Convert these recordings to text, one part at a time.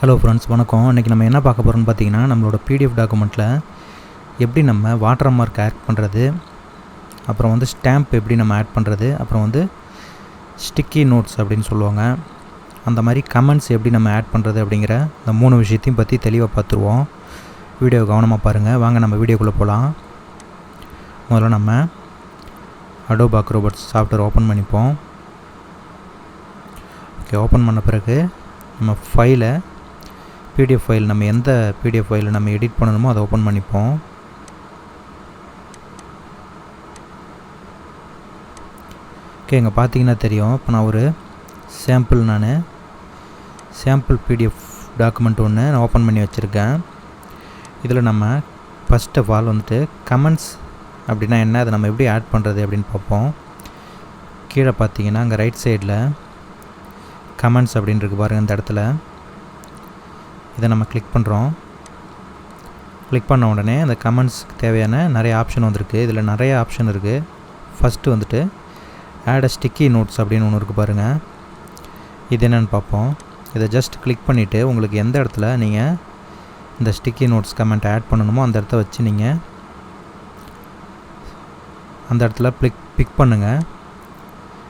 Hello friends வணக்கம். இன்றைக்கி நம்ம என்ன பார்க்க போகிறோம்னு பார்த்தீங்கன்னா நம்மளோட பிடிஎஃப் டாக்குமெண்ட்டில் எப்படி நம்ம வாட்டர் மார்க் ஆட் பண்ணுறது அப்புறம் வந்து ஸ்டாம்ப் எப்படி நம்ம ஆட் பண்ணுறது அப்புறம் வந்து ஸ்டிக்கி நோட்ஸ் அப்படின்னு சொல்லுவாங்க. அந்த மாதிரி கமெண்ட்ஸ் எப்படி நம்ம ஆட் பண்ணுறது அப்படிங்கிற இந்த மூணு விஷயத்தையும் பற்றி தெளிவாக பார்த்துருவோம். வீடியோ கவனமாக பாருங்கள் வாங்க நம்ம வீடியோக்குள்ளே போகலாம் முதல்ல நம்ம அடோப் அக்ரோபட்ஸ் சாஃப்ட்வேர் ஓப்பன் பண்ணிப்போம். ஓகே ஓப்பன் பண்ண பிறகு நம்ம ஃபைலை பிடிஎஃப் ஃபைல் நம்ம எந்த பிடிஎஃப் ஃபைலை நம்ம எடிட் பண்ணணுமோ அதை ஓப்பன் பண்ணிப்போம். ஓகே இங்கே பார்த்தீங்கன்னா தெரியும். இப்போ நான் ஒரு சாம்பிள் நான் சாம்பிள் பிடிஎஃப் டாக்குமெண்ட் ஒன்று நான் ஓப்பன் பண்ணி வச்சுருக்கேன். இதில் நம்ம ஃபஸ்ட் ஆஃப் ஆல் வந்துட்டு கமெண்ட்ஸ் அப்படின்னா என்ன அதை நம்ம எப்படி ஆட் பண்ணுறது அப்படின்னு பார்ப்போம். கீழே பார்த்தீங்கன்னா அங்கே ரைட் சைடில் கமெண்ட்ஸ் அப்படின்னு இருக்கு பாருங்கள் இந்த இடத்துல. இதை நம்ம கிளிக் பண்ணுறோம் கிளிக் பண்ண உடனே அந்த கமெண்ட்ஸ்க்கு தேவையான நிறைய ஆப்ஷன் வந்திருக்கு. இதில் நிறைய ஆப்ஷன் இருக்குது ஃபஸ்ட்டு வந்துட்டு ஆட் அ ஸ்டிக்கி நோட்ஸ் அப்படின்னு ஒன்று இருக்குது பாருங்கள் இது என்னென்னு பார்ப்போம். இதை ஜஸ்ட் கிளிக் பண்ணிவிட்டு உங்களுக்கு எந்த இடத்துல நீங்கள் இந்த ஸ்டிக்கி நோட்ஸ் கமெண்ட் ஆட் பண்ணணுமோ அந்த இடத்த வச்சு நீங்கள் அந்த இடத்துல பிளிக் பிக் பண்ணுங்கள்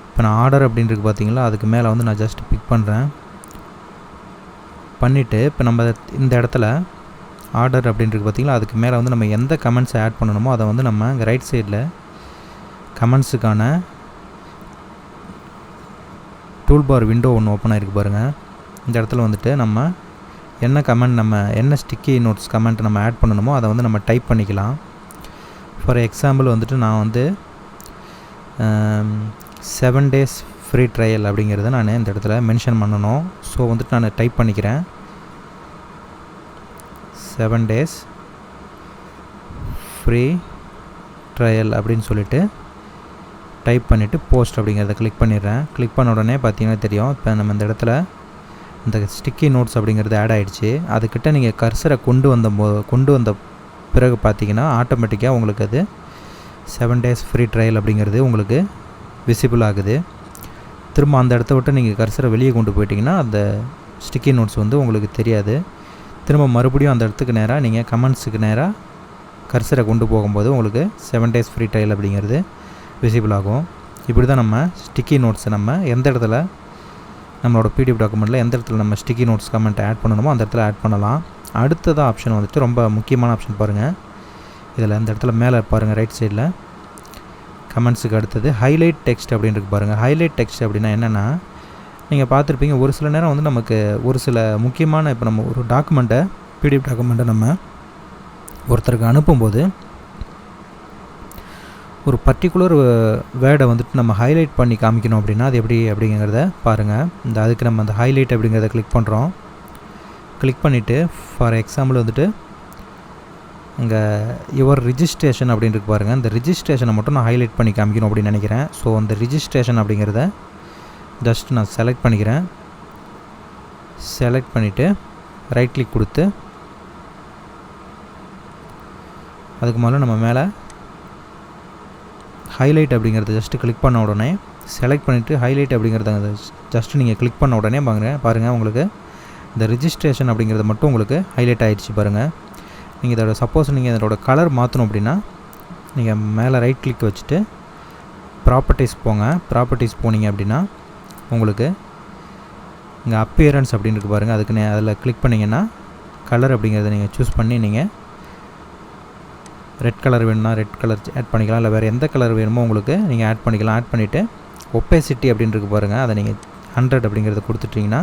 இப்போ நான் ஆர்டர் அப்படின்னு இருக்கு பார்த்தீங்களா அதுக்கு மேலே வந்து நான் ஜஸ்ட் பிக் பண்ணுறேன் பண்ணிவிட்டு இப்போ நம்ம இந்த இடத்துல ஆர்டர் அப்படின்னு இருக்கு பார்த்தீங்களா அதுக்கு மேலே வந்து நம்ம எந்த கமெண்ட்ஸை ஆட் பண்ணணுமோ அதை வந்து நம்ம இங்கே ரைட் சைடில் கமெண்ட்ஸுக்கான டூல்பார் விண்டோ ஒன்று ஓப்பன் ஆகிருக்கு பாருங்கள் இந்த இடத்துல வந்துட்டு நம்ம என்ன கமெண்ட் நம்ம என்ன ஸ்டிக்கி நோட்ஸ் கமெண்ட் நம்ம ஆட் பண்ணணுமோ அதை வந்து நம்ம டைப் பண்ணிக்கலாம். ஃபார் எக்ஸாம்பிள் வந்துட்டு நான் வந்து செவன் டேஸ் ஃப்ரீ ட்ரையல் அப்படிங்கிறத நான் இந்த இடத்துல மென்ஷன் பண்ணணும். ஸோ வந்துட்டு நான் டைப் பண்ணிக்கிறேன். செவன் டேஸ் ஃப்ரீ ட்ரையல் அப்படின்னு சொல்லிட்டு டைப் பண்ணிவிட்டு போஸ்ட் அப்படிங்கிறத கிளிக் பண்ணிடுறேன். கிளிக் பண்ண உடனே பார்த்தீங்கன்னா தெரியும். இப்போ நம்ம இந்த இடத்துல இந்த ஸ்டிக்கி நோட்ஸ் அப்படிங்கிறது ஆட் ஆகிடுச்சு அதுக்கிட்ட நீங்கள் கர்சரை கொண்டு வந்த கொண்டு வந்த பிறகு பார்த்தீங்கன்னா ஆட்டோமேட்டிக்காக உங்களுக்கு அது செவன் டேஸ் ஃப்ரீ ட்ரையல் அப்படிங்கிறது உங்களுக்கு விசிபிள் ஆகுது. திரும்ப அந்த இடத்த விட்டு நீங்கள் கர்சரை வெளியே கொண்டு போயிட்டீங்கன்னா அந்த ஸ்டிக்கி நோட்ஸ் வந்து உங்களுக்கு தெரியாது. திரும்ப மறுபடியும் அந்த இடத்துக்கு நேராக நீங்கள் கமெண்ட்ஸுக்கு நேராக கர்சரை கொண்டு போகும்போது உங்களுக்கு செவன் டேஸ் ஃப்ரீ ட்ரையல் அப்படிங்கிறது விசிபிள் ஆகும். இப்படி தான் நம்ம ஸ்டிக்கி நோட்ஸை நம்ம எந்த இடத்துல நம்மளோட பிடிஎஃப் டாக்குமெண்ட்டில் எந்த இடத்துல நம்ம ஸ்டிக்கி நோட்ஸ் கமெண்ட் ஆட் பண்ணணுமோ அந்த இடத்துல ஆட் பண்ணலாம். அடுத்ததாக ஆப்ஷன் வந்துட்டு ரொம்ப முக்கியமான ஆப்ஷன் பாருங்கள் இதில் இந்த இடத்துல மேலே பாருங்கள் ரைட் சைடில் கமெண்ட்ஸுக்கு அடுத்தது ஹைலைட் டெக்ஸ்ட் அப்படின்னு இருக்கு பாருங்கள் ஹைலைட் டெக்ஸ்ட் அப்படின்னா என்னென்னா நீங்கள் பார்த்துருப்பீங்க ஒரு சில நேரம் வந்து நமக்கு ஒரு சில முக்கியமான இப்போ நம்ம ஒரு டாக்குமெண்ட்டை பிடிஎஃப் டாக்குமெண்ட்டை நம்ம ஒருத்தருக்கு அனுப்பும்போது ஒரு பர்டிகுலர் வேர்டை வந்துட்டு நம்ம ஹைலைட் பண்ணி காமிக்கணும் அப்படின்னா அது எப்படி அப்படிங்கிறத பாருங்கள் இந்த அதுக்கு நம்ம அந்த ஹைலைட் அப்படிங்கிறத கிளிக் பண்ணுறோம் கிளிக் பண்ணிவிட்டு ஃபார் எக்ஸாம்பிள் வந்துட்டு இங்கே யுவர் ரிஜிஸ்ட்ரேஷன் அப்படின்னு இருக்கு பாருங்கள் இந்த ரிஜிஸ்ட்ரேஷனை மட்டும் நான் ஹைலைட் பண்ணி காமிக்கணும் அப்படின்னு நினைக்கிறேன். ஸோ அந்த ரிஜிஸ்ட்ரேஷன் அப்படிங்கிறத ஜஸ்ட் நான் செலக்ட் பண்ணிக்கிறேன். செலக்ட் பண்ணிவிட்டு ரைட் கிளிக் கொடுத்து அதுக்கு முதல்ல நம்ம மேலே ஹைலைட் அப்படிங்கிறத ஜஸ்ட்டு கிளிக் பண்ண உடனே செலக்ட் பண்ணிவிட்டு ஹைலைட் அப்படிங்கிறத ஜஸ்ட்டு நீங்கள் கிளிக் பண்ண உடனே பாருங்கள் பாருங்கள் உங்களுக்கு இந்த ரிஜிஸ்ட்ரேஷன் அப்படிங்கிறது மட்டும் உங்களுக்கு ஹைலைட் ஆகிடுச்சு பாருங்கள் நீங்கள் இதோட சப்போஸ் நீங்கள் இதோட கலர் மாற்றணும் அப்படின்னா நீங்கள் மேலே ரைட் கிளிக் வச்சுட்டு ப்ராப்பர்ட்டிஸ் போங்க. ப்ராப்பர்ட்டிஸ் போனீங்க அப்படின்னா உங்களுக்கு இங்கே அப்பியரன்ஸ் அப்படின்னு இருக்கு பாருங்கள் அதுக்கு நே அதில் கிளிக் பண்ணிங்கன்னா கலர் அப்படிங்கிறத நீங்கள் சூஸ் பண்ணி நீங்கள் ரெட் கலர் வேணும்னா ரெட் கலர் ஆட் பண்ணிக்கலாம். இல்லை வேறு எந்த கலர் வேணுமோ உங்களுக்கு நீங்கள் ஆட் பண்ணிக்கலாம். ஆட் பண்ணிவிட்டு ஒப்பேசிட்டி அப்படின்னு இருக்கு பாருங்கள் அதை நீங்கள் ஹண்ட்ரட் அப்படிங்கிறத கொடுத்துட்டிங்கன்னா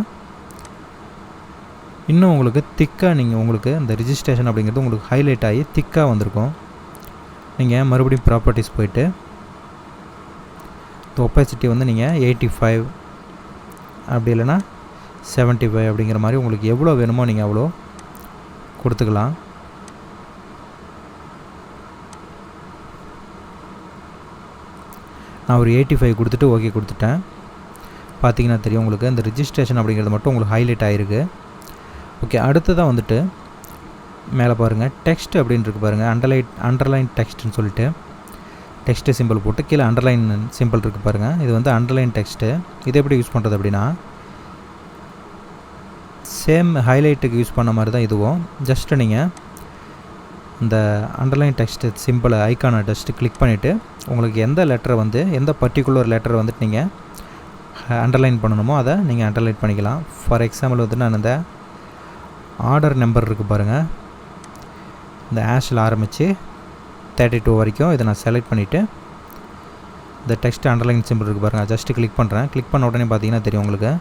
இன்னும் உங்களுக்கு திக்காக நீங்கள் உங்களுக்கு அந்த ரிஜிஸ்ட்ரேஷன் அப்படிங்கிறது உங்களுக்கு ஹைலைட் ஆகி திக்காக வந்திருக்கும். நீங்கள் மறுபடியும் ப்ராப்பர்ட்டிஸ் போயிட்டு இந்த ஒப்பாசிட்டி வந்து நீங்கள் எயிட்டி ஃபைவ் அப்படி இல்லைன்னா செவன்ட்டி ஃபைவ் அப்படிங்கிற மாதிரி உங்களுக்கு எவ்வளோ வேணுமோ நீங்கள் அவ்வளோ கொடுத்துக்கலாம். நான் ஒரு எயிட்டி ஃபைவ் கொடுத்துட்டு ஓகே கொடுத்துட்டேன். பார்த்தீங்கன்னா தெரியும் உங்களுக்கு இந்த ரிஜிஸ்ட்ரேஷன் அப்படிங்கிறது மட்டும் உங்களுக்கு ஹைலைட் ஆகிருக்கு ஓகே அடுத்ததாக வந்துட்டு மேலே பாருங்கள் டெக்ஸ்ட் அப்படின்னு இருக்கு பாருங்கள் அண்டர்லைட் அண்டர்லைன் டெக்ஸ்ட்னு சொல்லிட்டு. டெக்ஸ்ட்டு சிம்பிள் போட்டு கீழே அண்டர்லைன் சிம்பிள் இருக்குது பாருங்கள் இது வந்து அண்டர்லைன் டெக்ஸ்ட்டு இது எப்படி யூஸ் பண்ணுறது அப்படின்னா சேம் ஹைலைட்டுக்கு யூஸ் பண்ண மாதிரி தான் இதுவும். ஜஸ்ட்டு நீங்கள் இந்த அண்டர்லைன் டெக்ஸ்ட் சிம்பிளை ஐக்கானை ஜஸ்ட்டு கிளிக் பண்ணிவிட்டு உங்களுக்கு எந்த லெட்டரை வந்து எந்த பர்டிகுலர் லெட்டரை வந்துட்டு நீங்கள் அண்டர்லைன் பண்ணணுமோ அதை நீங்கள் அண்டர்லைன் பண்ணிக்கலாம். ஃபார் எக்ஸாம்பிள் வந்து நான் இந்த ஆர்டர் நம்பர் இருக்குது பாருங்கள் இந்த ஆஷில் ஆரம்பித்து தேர்ட்டி டூ வரைக்கும் இதை நான் செலக்ட் பண்ணிவிட்டு இந்த டெக்ஸ்ட் அண்டர்லைன் சிம்பிள் இருக்குது பாருங்கள் ஜஸ்ட்டு கிளிக் பண்ணுறேன் கிளிக் பண்ண உடனே பார்த்தீங்கன்னா தெரியும் உங்களுக்கு.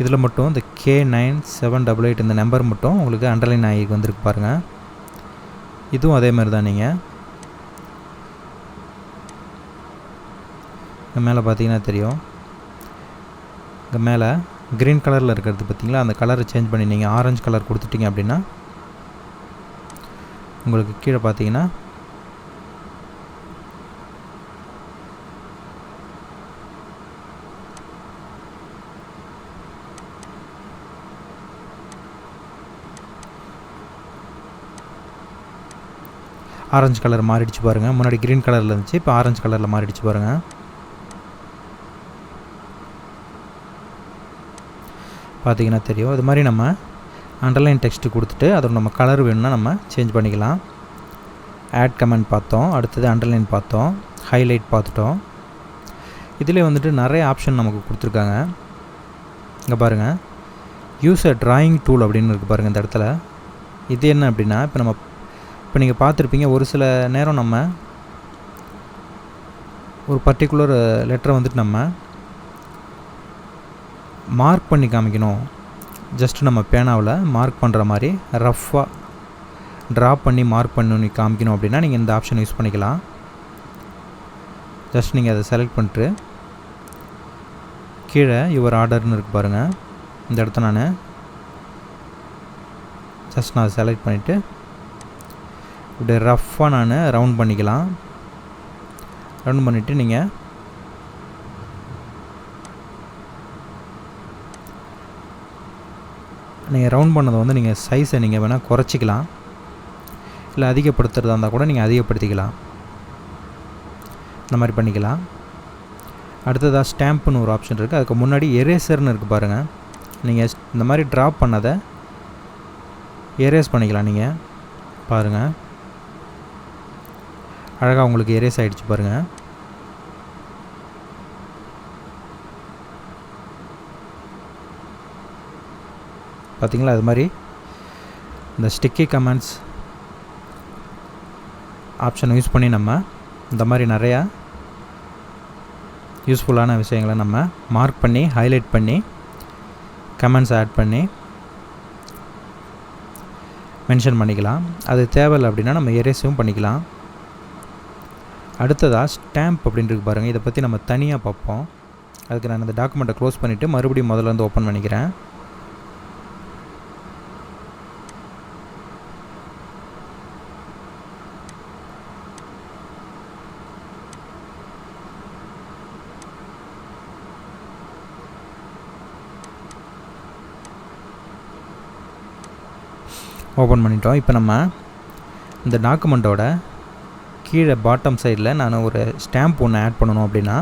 இதில் மட்டும் இந்த K nine seven double eight இந்த நம்பர் மட்டும் உங்களுக்கு அண்டர்லைன் ஆகி வந்திருக்கு பாருங்கள் இதுவும் அதே மாதிரி தான் நீங்கள் மேலே பார்த்தீங்கன்னா தெரியும். இங்கே மேலே க்ரீன் கலரில் இருக்கிறது பார்த்தீங்களா? அந்த கலரை சேஞ்ச் பண்ணி நீங்கள் ஆரஞ்சு கலர் கொடுத்துட்டீங்க அப்படின்னா உங்களுக்கு கீழே பார்த்தீங்கன்னா ஆரஞ்சு கலர் மாறிடுச்சு பாருங்கள் முன்னாடி க்ரீன் கலரில் இருந்துச்சு இப்போ ஆரஞ்சு கலரில் மாறிடுச்சு பாருங்கள் பார்த்திங்கன்னா தெரியும். இது மாதிரி நம்ம அண்டர்லைன் டெக்ஸ்ட்டு கொடுத்துட்டு அதோட நம்ம கலர் வேணும்னா நம்ம சேஞ்ச் பண்ணிக்கலாம். ஆட் கமெண்ட் பார்த்தோம். அடுத்தது அண்டர்லைன் பார்த்தோம். ஹைலைட் பார்த்துட்டோம். இதில் வந்துட்டு நிறைய ஆப்ஷன் நமக்கு கொடுத்துருக்காங்க. இங்கே பாருங்கள் யூஸ் அ ட்ராயிங் டூல் அப்படின்னு இருக்குது பாருங்கள் இந்த இடத்துல. இது என்ன அப்படின்னா இப்போ நம்ம இப்போ நீங்கள் பார்த்துருப்பீங்க ஒரு சில நேரம் நம்ம ஒரு பர்டிகுலர் லெட்டரை வந்துட்டு நம்ம மார்க் பண்ணி காமிக்கணும். ஜஸ்ட் நம்ம பேனாவில் மார்க் பண்ணுற மாதிரி ரஃப்பாக ட்ரா பண்ணி மார்க் பண்ணி காமிக்கணும் அப்படின்னா நீங்கள் இந்த ஆப்ஷன் யூஸ் பண்ணிக்கலாம். ஜஸ்ட் நீங்கள் அதை செலக்ட் பண்ணிட்டு கீழே யுவர் ஆர்டர்னு இருக்கு பாருங்கள் இந்த இடத்த நான் ஜஸ்ட் நான் செலக்ட் பண்ணிவிட்டு இப்படி ரஃப்பாக நான் ரவுண்ட் பண்ணிக்கலாம். ரவுண்ட் பண்ணிவிட்டு நீங்கள் நீங்கள் ரவுண்ட் பண்ணதை வந்து நீங்கள் சைஸை நீங்கள் வேணால் குறைச்சிக்கலாம். இல்லை அதிகப்படுத்துகிறதா இருந்தால் கூட நீங்கள் அதிகப்படுத்திக்கலாம். இந்த மாதிரி பண்ணிக்கலாம். அடுத்ததாக ஸ்டாம்ப்புன்னு ஒரு ஆப்ஷன் இருக்குது. அதுக்கு முன்னாடி எரேசர்னு இருக்குது பாருங்கள் நீங்கள் இந்த மாதிரி ட்ராப் பண்ணதை எரேஸ் பண்ணிக்கலாம் நீங்கள். பாருங்கள் அழகாக உங்களுக்கு எரேஸ் ஆகிடுச்சு பாருங்கள் பார்த்தீங்களா அது மாதிரி? இந்த ஸ்டிக்கி கமெண்ட்ஸ் ஆப்ஷன் யூஸ் பண்ணி நம்ம இந்த மாதிரி நிறையா யூஸ்ஃபுல்லான விஷயங்களை நம்ம மார்க் பண்ணி ஹைலைட் பண்ணி கமெண்ட்ஸ் ஆட் பண்ணி மென்ஷன் பண்ணிக்கலாம். அது தேவையில்லை அப்படின்னா நம்ம எரேஸும் பண்ணிக்கலாம். அடுத்ததாக ஸ்டாம்ப் அப்படின்ட்டு பாருங்கள் இதை பற்றி நம்ம தனியாக பார்ப்போம். அதுக்கு நான் இந்த டாக்குமெண்ட்டை க்ளோஸ் பண்ணிவிட்டு மறுபடியும் முதல்ல இருந்து ஓப்பன் பண்ணிக்கிறேன். ஓப்பன் பண்ணிட்டோம். இப்போ நம்ம இந்த டாக்குமெண்ட்டோட கீழே பாட்டம் சைடில் நான் ஒரு ஸ்டாம்ப் ஒன்று ஆட் பண்ணணும் அப்படின்னா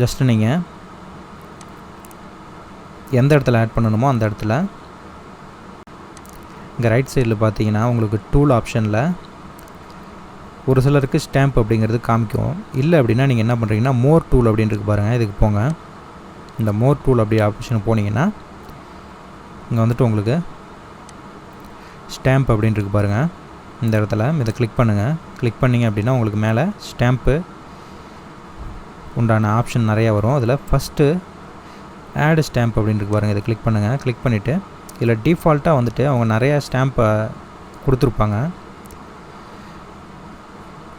ஜஸ்ட் நீங்கள் எந்த இடத்துல ஆட் பண்ணணுமோ அந்த இடத்துல இங்கே ரைட் சைடில் பார்த்தீங்கன்னா உங்களுக்கு டூல் ஆப்ஷனில் ஒரு சிலருக்கு ஸ்டாம்ப் அப்படிங்கிறது காமிக்கும். இல்லை அப்படின்னா நீங்கள் என்ன பண்ணுறீங்கன்னா மோர் டூல் அப்படின்ட்டு பாருங்கள் இதுக்கு போங்க. இந்த மோர் டூல் அப்படி ஆப்ஷன் போனீங்கன்னா இங்கே வந்துட்டு உங்களுக்கு ஸ்டாம்ப் அப்படின்ட்டு பாருங்கள் இந்த இடத்துல. இதை கிளிக் பண்ணுங்கள் கிளிக் பண்ணிங்க அப்படின்னா உங்களுக்கு மேலே ஸ்டாம்ப்பு உண்டான ஆப்ஷன் நிறையா வரும். அதில் ஃபஸ்ட்டு ஆடு ஸ்டாம்ப் அப்படின்ட்டு பாருங்கள் இதை கிளிக் பண்ணுங்கள் கிளிக் பண்ணிவிட்டு இதில் டிஃபால்ட்டாக வந்துட்டு அவங்க நிறையா ஸ்டாம்பை கொடுத்துருப்பாங்க.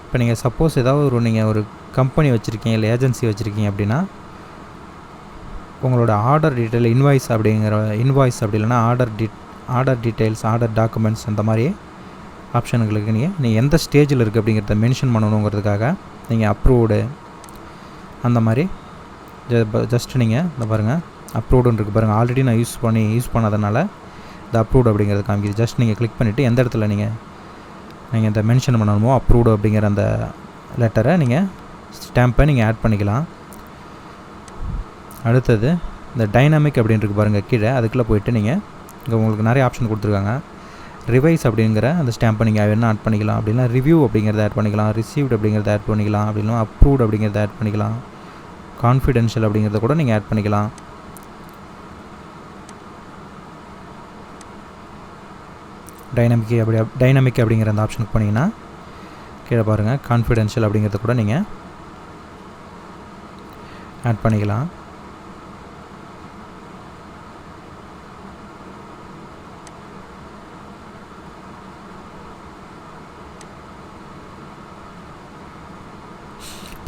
இப்போ நீங்கள் சப்போஸ் ஏதாவது ஒரு நீங்கள் ஒரு கம்பெனி வச்சுருக்கீங்க இல்லை ஏஜென்சி வச்சுருக்கீங்க அப்படின்னா உங்களோட ஆர்டர் டீட்டெயில் இன்வாய்ஸ் அப்படிங்கிற இன்வாய்ஸ் அப்படி இல்லைனா ஆர்டர் டீட் ஆர்டர் டீட்டெயில்ஸ் ஆர்டர் டாக்குமெண்ட்ஸ் அந்த மாதிரி ஆப்ஷனுங்களுக்கு நீங்கள் நீங்கள் எந்த ஸ்டேஜில் இருக்குது அப்படிங்கிறத மென்ஷன் பண்ணணுங்கிறதுக்காக நீங்கள் அப்ரூவ்டு அந்த மாதிரி ஜஸ்ட் நீங்கள் இந்த பாருங்கள் அப்ரூவ்டுன்னு இருக்குது பாருங்கள் ஆல்ரெடி நான் யூஸ் பண்ணி யூஸ் பண்ணதுனால இந்த அப்ரூவ்டு அப்படிங்கிறது காமிக்குது. ஜஸ்ட் நீங்கள் கிளிக் பண்ணிவிட்டு எந்த இடத்துல நீங்கள் நீங்கள் இந்த மென்ஷன் பண்ணணுமோ அப்ரூவ்டு அப்படிங்கிற அந்த லெட்டரை நீங்கள் ஸ்டாம்பை நீங்கள் ஆட் பண்ணிக்கலாம். அடுத்தது இந்த டைனாமிக் அப்படின்ட்டு பாருங்கள் கீழே. அதுக்குள்ளே போயிட்டு நீங்கள் இங்கே உங்களுக்கு நிறைய ஆப்ஷன் கொடுத்துருக்காங்க. ரிவைஸ் அப்படிங்கிற அந்த ஸ்டாம்ப் நீங்கள் வேணால் ஆட் பண்ணிக்கலாம் அப்படின்னா ரிவ்யூ அப்படிங்கிறத ஆட் பண்ணிக்கலாம். ரிசீவ்ட் அப்படிங்கிறத ஆட் பண்ணிக்கலாம். அப்படின்னா அப்ரூவ்ட் அப்படிங்கிறத ஆட் பண்ணிக்கலாம். கான்ஃபிடென்ஷியல் அப்படிங்கிறத கூட நீங்கள் ஆட் பண்ணிக்கலாம். டைனமிக் அப்படி டைனமிக் அப்படிங்கிற அந்த ஆப்ஷனுக்கு போனீங்கன்னா கீழே பாருங்கள் கான்ஃபிடென்ஷியல் அப்படிங்கிறத கூட நீங்கள் ஆட் பண்ணிக்கலாம்.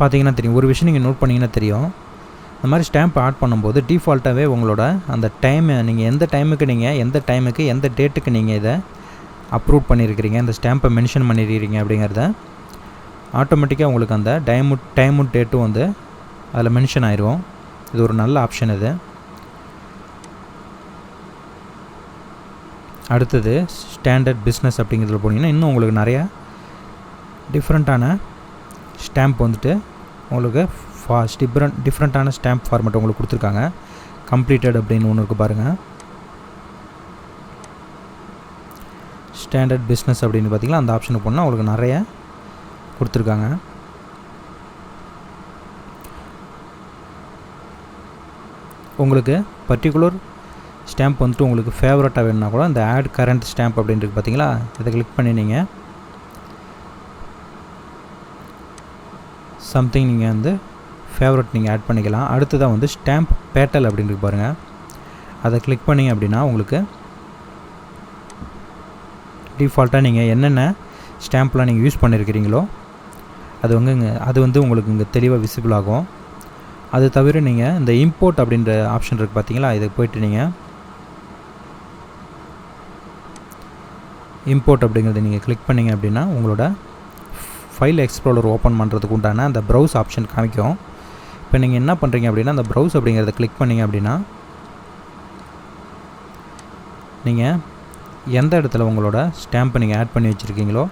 பார்த்தீங்கன்னா தெரியும். ஒரு விஷயம் நீங்கள் நோட் பண்ணிங்கன்னா தெரியும். இந்த மாதிரி ஸ்டாம்ப் ஆட் பண்ணும்போது டிஃபால்ட்டாகவே உங்களோட அந்த டைமை நீங்கள் எந்த டைமுக்கு நீங்கள் எந்த டைமுக்கு எந்த டேட்டுக்கு நீங்கள் இதை அப்ரூவ் பண்ணியிருக்கிறீங்க இந்த ஸ்டாம்பை மென்ஷன் பண்ணியிருக்கிறீங்க அப்படிங்கிறத ஆட்டோமேட்டிக்காக உங்களுக்கு அந்த டைமு டைமும் டேட்டும் வந்து அதில் மென்ஷன் ஆயிரும். இது ஒரு நல்ல ஆப்ஷன் இது. அடுத்தது ஸ்டாண்டர்ட் பிஸ்னஸ் அப்படிங்கிறதுல போனீங்கன்னா இன்னும் உங்களுக்கு நிறையா டிஃப்ரெண்ட்டான ஸ்டாம்ப் வந்துட்டு உங்களுக்கு ஃபாஸ்ட் டிஃப்ரெண்ட் டிஃப்ரெண்ட்டான ஸ்டாம்ப் ஃபார்மேட் உங்களுக்கு கொடுத்துருக்காங்க. கம்ப்ளீட்டட் அப்படின்னு ஒன்று இருக்குது பாருங்கள் ஸ்டாண்டர்ட் பிஸ்னஸ் அப்படின்னு பார்த்தீங்கன்னா அந்த ஆப்ஷனுக்கு போனால் உங்களுக்கு நிறைய கொடுத்துருக்காங்க. உங்களுக்கு பர்டிகுலர் ஸ்டாம்ப் வந்துட்டு உங்களுக்கு ஃபேவரட்டாக வேணுன்னா கூட இந்த ஆட் கரண்ட் ஸ்டாம்ப் அப்படின்ட்டு பார்த்தீங்களா இதை கிளிக் பண்ணினீங்க. சம்திங் நீங்கள் வந்து ஃபேவரட் நீங்கள் ஆட் பண்ணிக்கலாம். அடுத்ததாக வந்து ஸ்டாம்ப் பேட்டல் அப்படின்னு பாருங்கள் அதை கிளிக் பண்ணிங்க அப்படின்னா உங்களுக்கு டிஃபால்ட்டாக நீங்கள் என்னென்ன ஸ்டாம்ப்லாம் நீங்கள் யூஸ் பண்ணியிருக்கிறீங்களோ அது வந்து அது வந்து உங்களுக்கு இங்கே தெளிவாக விசிபிள் ஆகும். அது தவிர நீங்கள் இந்த இம்போர்ட் அப்படின்ற ஆப்ஷன் இருக்குது பார்த்தீங்களா இதுக்கு போயிட்டு நீங்கள் இம்போர்ட் அப்படிங்கிறத நீங்கள் கிளிக் பண்ணிங்க அப்படின்னா உங்களோட ஃபைல் எக்ஸ்ப்ளோரர் ஓப்பன் பண்ணுறதுக்கு உண்டான அந்த ப்ரௌஸ் ஆப்ஷன் காமிக்கும். இப்போ நீங்கள் என்ன பண்ணுறீங்க அப்படின்னா அந்த ப்ரௌஸ் அப்படிங்கிறத கிளிக் பண்ணிங்க அப்படின்னா நீங்கள் எந்த இடத்துல உங்களோட ஸ்டாம்பை நீங்கள் ஆட் பண்ணி வச்சுருக்கீங்களோ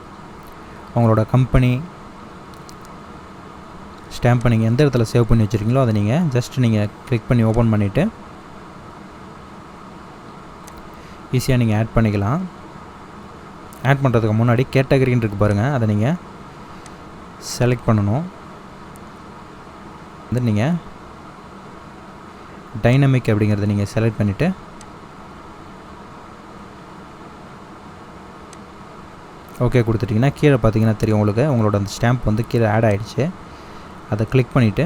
உங்களோட கம்பெனி ஸ்டாம்பை நீங்கள் எந்த இடத்துல சேவ் பண்ணி வச்சுருக்கீங்களோ அதை நீங்கள் ஜஸ்ட் நீங்கள் கிளிக் பண்ணி ஓப்பன் பண்ணிவிட்டு ஈஸியாக நீங்கள் ஆட் பண்ணிக்கலாம். ஆட் பண்ணுறதுக்கு முன்னாடி கேட்டகரின்னு இருக்குது பாருங்கள் அதை நீங்கள் செலக்ட் பண்ணணும். வந்து நீங்கள் டைனமிக் அப்படிங்கிறத நீங்கள் செலக்ட் பண்ணிவிட்டு ஓகே கொடுத்துட்டிங்கன்னா கீழே பார்த்தீங்கன்னா தெரியும் உங்களுக்கு. உங்களோட அந்த ஸ்டாம்ப் வந்து கீழே ஆட் ஆகிடுச்சு அதை கிளிக் பண்ணிவிட்டு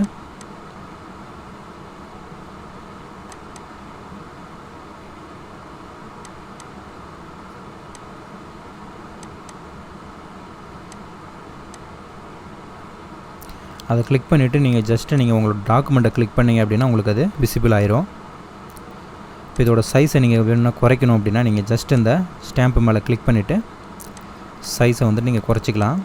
அதை கிளிக் பண்ணிவிட்டு நீங்கள் ஜஸ்ட்டு நீங்கள் உங்களோட டாக்குமெண்ட்டை கிளிக் பண்ணிங்க அப்படின்னா உங்களுக்கு அது விசிபிள் ஆயிரும். இப்போ இதோட சைஸை நீங்கள் வேணும்னா குறைக்கணும் அப்படின்னா நீங்கள் ஜஸ்ட் இந்த ஸ்டாம்ப்பு மேலே கிளிக் பண்ணிவிட்டு சைஸை வந்து நீங்கள் குறைச்சிக்கலாம்.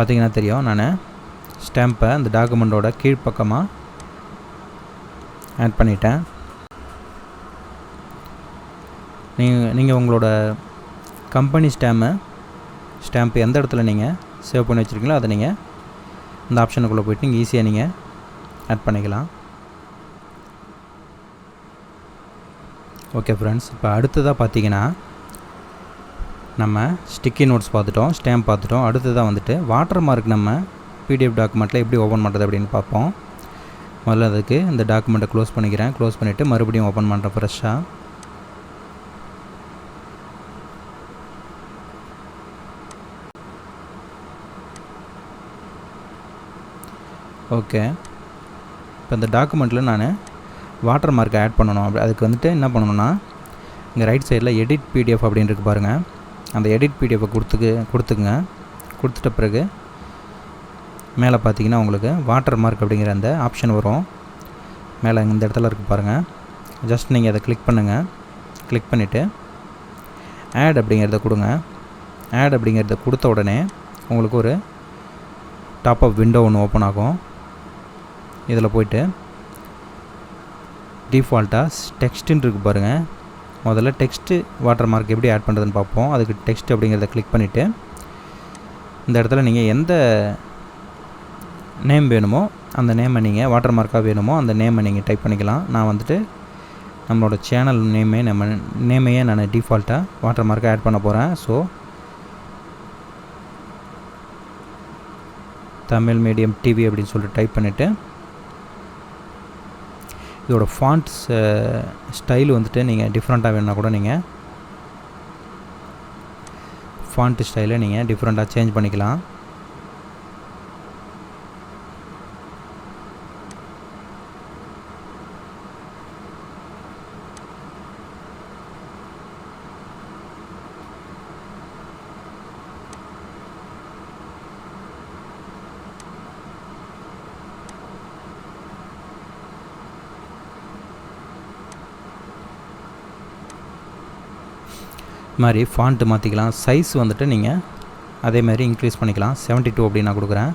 பார்த்தீங்கன்னா தெரியும். நான் ஸ்டாம்பை அந்த டாக்குமெண்ட்டோட கீழ்ப்பக்கமாக ஆட் பண்ணிட்டேன். நீங்கள் நீங்கள் உங்களோட கம்பெனி ஸ்டாம்பை ஸ்டாம்ப் எந்த இடத்துல நீங்கள் சேவ் பண்ணி வச்சுருக்கீங்களோ அதை நீங்கள் இந்த ஆப்ஷனுக்குள்ளே போய்ட்டு நீங்கள் ஈஸியாக நீங்கள் ஆட் பண்ணிக்கலாம். ஓகே ஃப்ரெண்ட்ஸ் இப்போ அடுத்ததாக பார்த்தீங்கன்னா நம்ம ஸ்டிக்கி நோட்ஸ் பார்த்துட்டோம் ஸ்டாம்ப் பார்த்துட்டோம். அடுத்ததாக வந்துட்டு வாட்டர் மார்க் நம்ம பிடிஎஃப் டாக்குமெண்ட்டில் எப்படி ஓப்பன் பண்ணுறது அப்படின்னு பார்ப்போம். முதல்ல அதுக்கு இந்த டாக்குமெண்ட்டை க்ளோஸ் பண்ணிக்கிறேன். க்ளோஸ் பண்ணிவிட்டு மறுபடியும் ஓப்பன் பண்ணுறேன் ஃப்ரெஷ்ஷாக ஓகே இப்போ இந்த டாக்குமெண்ட்டில் நான் வாட்டர் மார்க்கை ஆட் பண்ணணும். அப்படி அதுக்கு வந்துட்டு என்ன பண்ணணும்னா இங்கே ரைட் சைடில் எடிட் பிடிஎஃப் அப்படின்னு இருக்கு பாருங்கள் அந்த எடிட் பிடிஎஃபை கொடுத்துக்கு கொடுத்துக்குங்க. கொடுத்துட்ட பிறகு மேலே பார்த்தீங்கன்னா உங்களுக்கு வாட்டர் மார்க் அப்படிங்கிற அந்த ஆப்ஷன் வரும். மேலே இந்த இடத்துல இருக்குது பாருங்கள் ஜஸ்ட் நீங்கள் அதை கிளிக் பண்ணுங்கள் கிளிக் பண்ணிவிட்டு ஆட் அப்படிங்கிறத கொடுங்க. ஆட் அப்படிங்கிறத கொடுத்த உடனே உங்களுக்கு ஒரு டாப் அப் விண்டோ ஒன்று ஓப்பன் ஆகும். இதில் போயிட்டு டிஃபால்ட்டாக டெக்ஸ்ட்டுன்னு இருக்குது பாருங்கள் முதல்ல டெக்ஸ்ட்டு வாட்டர் மார்க் எப்படி ஆட் பண்ணுறதுன்னு பார்ப்போம். அதுக்கு டெக்ஸ்ட் அப்படிங்கிறத கிளிக் பண்ணிவிட்டு இந்த இடத்துல நீங்கள் எந்த நேம் வேணுமோ அந்த நேமை நீங்கள் வாட்டர் மார்க்காக வேணுமோ அந்த நேமை நீங்கள் டைப் பண்ணிக்கலாம். நான் வந்துட்டு நம்மளோட சேனல் நேமே நம்ம நேமையே நான் டிஃபால்ட்டாக வாட்டர் மார்க்காக ஆட் பண்ண போகிறேன் ஸோ தமிழ் மீடியம் டிவி அப்படின்னு சொல்லிட்டு டைப் பண்ணிவிட்டு இதோட ஃபாண்ட்ஸ் ஸ்டைல் வந்துட்டு நீங்கள் டிஃப்ரெண்ட்டாக வேணுன்னா கூட நீங்கள் ஃபாண்ட் ஸ்டைலை நீங்கள் டிஃப்ரெண்ட்டாக சேஞ்ச் பண்ணிக்கலாம். மாதிரி ஃபாண்ட்டு மாற்றிக்கலாம் சைஸ் வந்துட்டு நீங்கள் அதே மாதிரி இன்க்ரீஸ் பண்ணிக்கலாம். 72 டூ அப்படின்னு நான் கொடுக்குறேன்.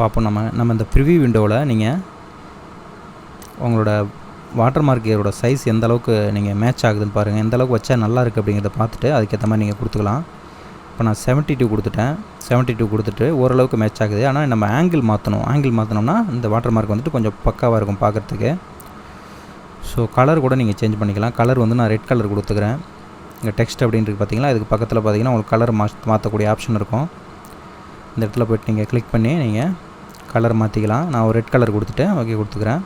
பார்ப்போம். நம்ம நம்ம இந்த ப்ரிவியூ விண்டோவில் நீங்கள் உங்களோட வாட்டர் மார்க்கரோட சைஸ் எந்த அளவுக்கு நீங்கள் மேட்ச் ஆகுதுன்னு பாருங்கள் எந்த அளவுக்கு வச்சா நல்லா இருக்குது அப்படிங்கிறத பார்த்துட்டு அதுக்கேற்ற மாதிரி நீங்கள் கொடுத்துக்கலாம். இப்போ நான் 72 டூ கொடுத்துட்டேன். 72 டூ கொடுத்துட்டு ஓரளவுக்கு மேட்ச் ஆகுது. ஆனால் நம்ம ஆங்கிள் மாற்றணும் ஆங்கிள் மாற்றினோம்னா இந்த வாட்டர் மார்க் வந்துட்டு கொஞ்சம் பக்காவாக இருக்கும் பார்க்குறதுக்கு. ஸோ கலர் கூட நீங்கள் சேஞ்ச் பண்ணிக்கலாம். கலர் வந்து நான் ரெட் கலர் கொடுத்துக்கிறேன். இங்கே டெக்ஸ்ட் அப்படின்றது பார்த்தீங்களா? இதுக்கு பக்கத்தில் பார்த்தீங்கன்னா உங்களுக்கு கலர் மா மாற்றக்கூடிய ஆப்ஷன் இருக்கும். இந்த இடத்துல போய்ட்டு நீங்கள் கிளிக் பண்ணி நீங்கள் கலர் மாற்றிக்கலாம் நான் ஒரு ரெட் கலர் கொடுத்துட்டு ஓகே கொடுத்துக்கிறேன்.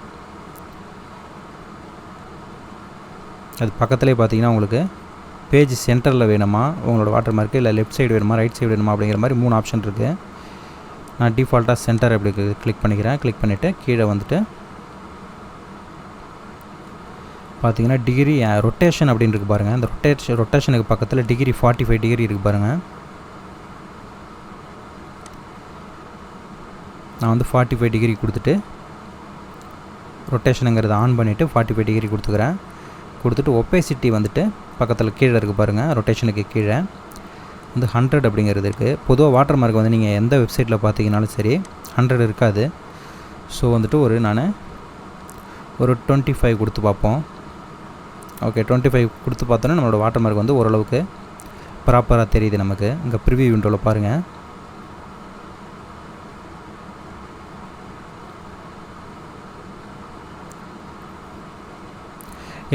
அது பக்கத்துலேயே பார்த்தீங்கன்னா உங்களுக்கு பேஜ் சென்டரில் வேணுமா? உங்களோட வாட்டர் மார்க்கு இல்லை லெஃப்ட் சைடு வேணுமா? ரைட் சைடு வேணுமா? அப்படிங்கிற மாதிரி மூணு ஆப்ஷன் இருக்குது நான் டிஃபால்ட்டாக சென்டர் அப்படி கிளிக் பண்ணிக்கிறேன். கிளிக் பண்ணிவிட்டு கீழே வந்துட்டு பார்த்தீங்கன்னா டிகிரி ரொட்டேஷன் அப்படின்னு இருக்குது பாருங்கள் அந்த ரொட்டேஷன் ரொட்டேஷனுக்கு பக்கத்தில் டிகிரி ஃபார்ட்டி ஃபைவ் டிகிரி இருக்குது பாருங்கள் நான் வந்து ஃபார்ட்டி ஃபைவ் டிகிரி கொடுத்துட்டு ரொட்டேஷனுங்கிறத ஆன் பண்ணிவிட்டு ஃபார்ட்டி ஃபைவ் டிகிரி கொடுத்துக்கிறேன். கொடுத்துட்டு ஒப்பேசிட்டி வந்துட்டு பக்கத்தில் கீழே இருக்குது பாருங்கள் ரொட்டேஷனுக்கு கீழே. வந்து ஹண்ட்ரட் அப்படிங்கிறது இருக்குது பொதுவாக வாட்டர் மார்க் வந்து நீங்கள் எந்த வெப்சைட்டில் பார்த்தீங்கனாலும் சரி ஹண்ட்ரட் இருக்காது. ஸோ வந்துட்டு ஒரு நான் ஒரு டுவெண்ட்டி ஃபைவ் கொடுத்து பார்ப்போம். ஓகே டுவெண்ட்டி ஃபைவ் கொடுத்து பார்த்தோன்னா நம்மளோட வாட்டர் மார்க் வந்து ஓரளவுக்கு ப்ராப்பராக தெரியுது நமக்கு. இங்கே ப்ரிவியூ விண்டோவில் பாருங்கள்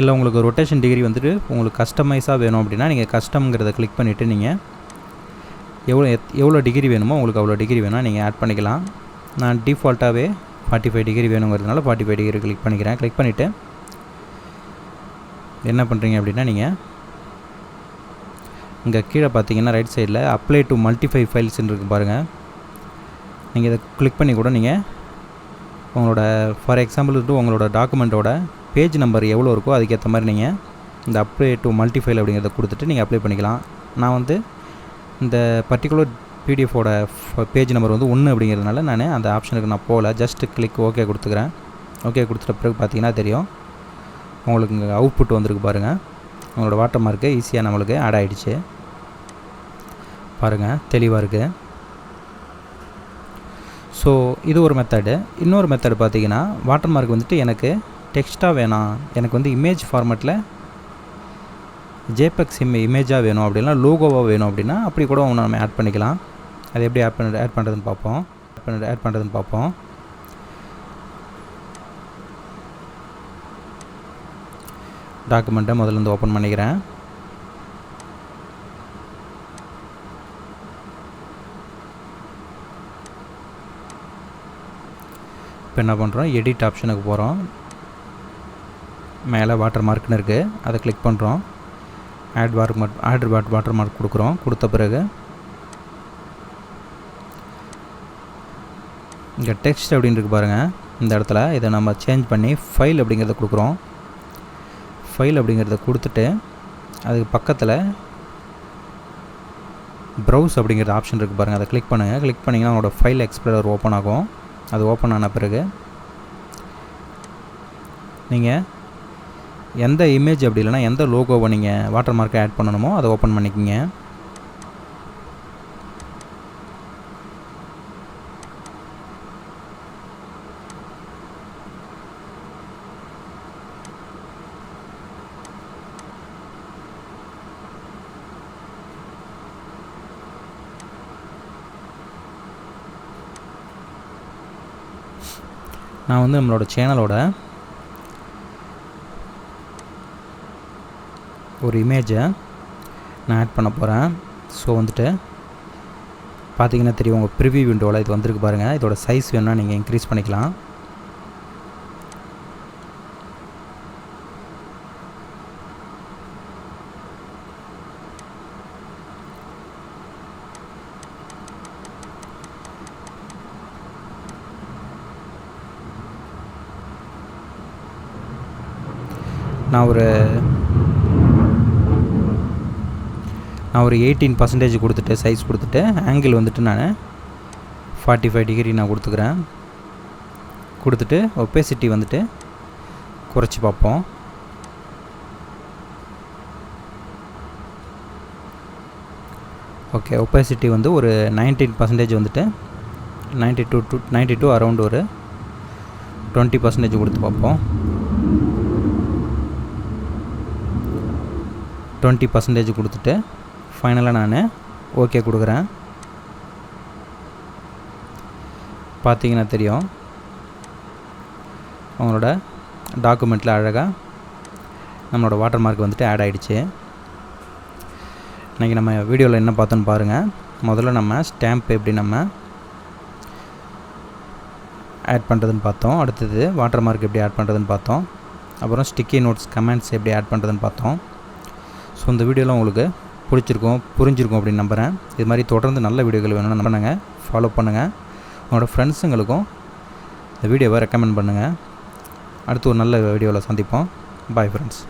இல்லை உங்களுக்கு ரொட்டேஷன் டிகிரி வந்துட்டு உங்களுக்கு கஸ்டமைஸாக வேணும் அப்படின்னா நீங்கள் கஸ்டம்ங்கிறத கிளிக் பண்ணிவிட்டு நீங்கள் எவ்வளோ எத் எவ்வளோ டிகிரி வேணுமோ உங்களுக்கு அவ்வளோ டிகிரி வேணால் நீங்கள் ஆட் பண்ணிக்கலாம். நான் டிஃபால்ட்டாகவே ஃபார்ட்டி ஃபைவ் டிகிரி வேணுங்கிறதுனால ஃபார்ட்டி ஃபைவ் டிகிரி கிளிக் பண்ணிக்கிறேன். கிளிக் பண்ணிவிட்டு என்ன பண்ணுறீங்க அப்படின்னா நீங்கள் இங்கே கீழே பார்த்தீங்கன்னா ரைட் சைடில் அப்ளை டு மல்டிஃபை ஃபைல்ஸ்ன்னு இருக்கு பாருங்கள் நீங்கள் இதை கிளிக் பண்ணி கூட நீங்கள் உங்களோட ஃபார் எக்ஸாம்பிள் வந்துட்டு உங்களோட டாக்குமெண்ட்டோட பேஜ் நம்பர் எவ்வளோ இருக்கோ அதுக்கேற்ற மாதிரி நீங்கள் இந்த அப்ளை டு மல்டிஃபைல் அப்படிங்கிறத கொடுத்துட்டு நீங்கள் அப்ளை பண்ணிக்கலாம். நான் வந்து இந்த பர்டிகுலர் பிடிஎஃபோட பேஜ் நம்பர் வந்து ஒன்று அப்படிங்கிறதுனால நான் அந்த ஆப்ஷனுக்கு நான் போகல. ஜஸ்ட் கிளிக் ஓகே கொடுத்துக்கிறேன். ஓகே கொடுத்துட்ட பிறகு பார்த்தீங்கன்னா தெரியும். உங்களுக்கு இங்கே அவுட்புட் வந்திருக்கு பாருங்கள் உங்களோட வாட்டர் மார்க்கு ஈஸியாக நம்மளுக்கு ஆட் ஆகிடுச்சு பாருங்கள் தெளிவாக இருக்குது ஸோ இது ஒரு மெத்தடு இன்னொரு மெத்தடு பார்த்தீங்கன்னா வாட்டர் மார்க் வந்துட்டு எனக்கு டெக்ஸ்ட்டாக வேணாம். எனக்கு வந்து இமேஜ் ஃபார்மேட்டில் ஜேபெக்ஸ் இம் இமேஜாக வேணும் அப்படின்னா லோகோவாக வேணும் அப்படின்னா அப்படி கூட நம்ம ஆட் பண்ணிக்கலாம். அது எப்படி ஆட் பண்ண ஆட் பண்ணுறதுன்னு பார்ப்போம். ஆட் பண்ண ஆட் பண்ணுறதுன்னு பார்ப்போம். டாக்குமெண்ட்டை முதல்ல இருந்து ஓப்பன் பண்ணிக்கிறேன். இப்போ என்ன பண்ணுறோம்? எடிட் ஆப்ஷனுக்கு போகிறோம். மேலே வாட்டர் மார்க்னு இருக்குது. அதை கிளிக் பண்ணுறோம். Add watermark add what water mark கொடுக்குறோம். கொடுத்த பிறகு இங்கே டெக்ஸ்ட் அப்படின்னு இருக்கு பாருங்கள் இந்த இடத்துல இதை நம்ம சேஞ்ச் பண்ணி ஃபைல் அப்படிங்கிறத கொடுக்குறோம். ஃபைல் அப்படிங்கிறத கொடுத்துட்டு அதுக்கு பக்கத்தில் ப்ரௌஸ் அப்படிங்கிற ஆப்ஷன் இருக்குது பாருங்கள் அதை கிளிக் பண்ணுங்கள் கிளிக் பண்ணிங்கன்னா உங்களோட ஃபைல் எக்ஸ்ப்ளோரர் ஓப்பன் ஆகும். அது ஓப்பன் ஆன பிறகு நீங்கள் எந்த இமேஜ் அப்படி இல்லைனா எந்த லோகோவை நீங்கள் வாட்டர் மார்க்கை ஆட் பண்ணணுமோ அதை ஓப்பன் பண்ணிக்கிங்க. நான் வந்து நம்மளோட சேனலோட ஒரு இமேஜை நான் ஆட் பண்ண போகிறேன் ஸோ வந்துட்டு பார்த்தீங்கன்னா தெரியும் உங்கள் ப்ரிவியூ விண்டோவில் இது வந்திருக்கு பாருங்கள் இதோட சைஸ் வேணுன்னா நீங்கள் இன்க்ரீஸ் பண்ணிக்கலாம். நான் ஒரு நான் ஒரு எயிட்டீன் பர்சன்டேஜ் கொடுத்துட்டு சைஸ் கொடுத்துட்டு ஆங்கிள் வந்துட்டு நான் ஃபார்ட்டி ஃபைவ் டிகிரி நான் கொடுத்துக்கிறேன். கொடுத்துட்டு ஒப்பேசிட்டி வந்துட்டு குறைச்சி பார்ப்போம். ஓகே ஒப்பேசிட்டி வந்து ஒரு நைன்டீன் பர்சன்டேஜ் வந்துட்டு ninety two two ninety two around ஒரு டுவெண்ட்டி பர்சன்டேஜ் கொடுத்து பார்ப்போம். டுவெண்ட்டி பர்சன்டேஜ் கொடுத்துட்டு ஃபைனலாக நான் ஓகே கொடுக்குறேன். பார்த்தீங்கன்னா தெரியும். அவங்களோட டாக்குமெண்ட்டில் அழகாக நம்மளோட வாட்டர் மார்க் வந்துட்டு ஆட் ஆகிடுச்சு இன்றைக்கி நம்ம வீடியோவில் என்ன பார்த்தோன்னு பாருங்கள் முதல்ல நம்ம ஸ்டாம்ப் எப்படி நம்ம ஆட் பண்ணுறதுன்னு பார்த்தோம். அடுத்தது வாட்டர் மார்க் எப்படி ஆட் பண்ணுறதுன்னு பார்த்தோம். அப்புறம் ஸ்டிக்கி நோட்ஸ் கமெண்ட்ஸ் எப்படி ஆட் பண்ணுறதுன்னு பார்த்தோம். ஸோ இந்த வீடியோலாம் உங்களுக்கு பிடிச்சிருக்கும் புரிஞ்சிருக்கும் அப்படின்னு நம்புகிறேன் இது மாதிரி தொடர்ந்து நல்ல வீடியோகள் வேணும்னு நம்பினாங்க ஃபாலோ பண்ணுங்கள் உங்களோட ஃப்ரெண்ட்ஸுங்களுக்கும் இந்த வீடியோவை ரெக்கமெண்ட் பண்ணுங்கள் அடுத்து ஒரு நல்ல வீடியோவில் சந்திப்போம். Bye friends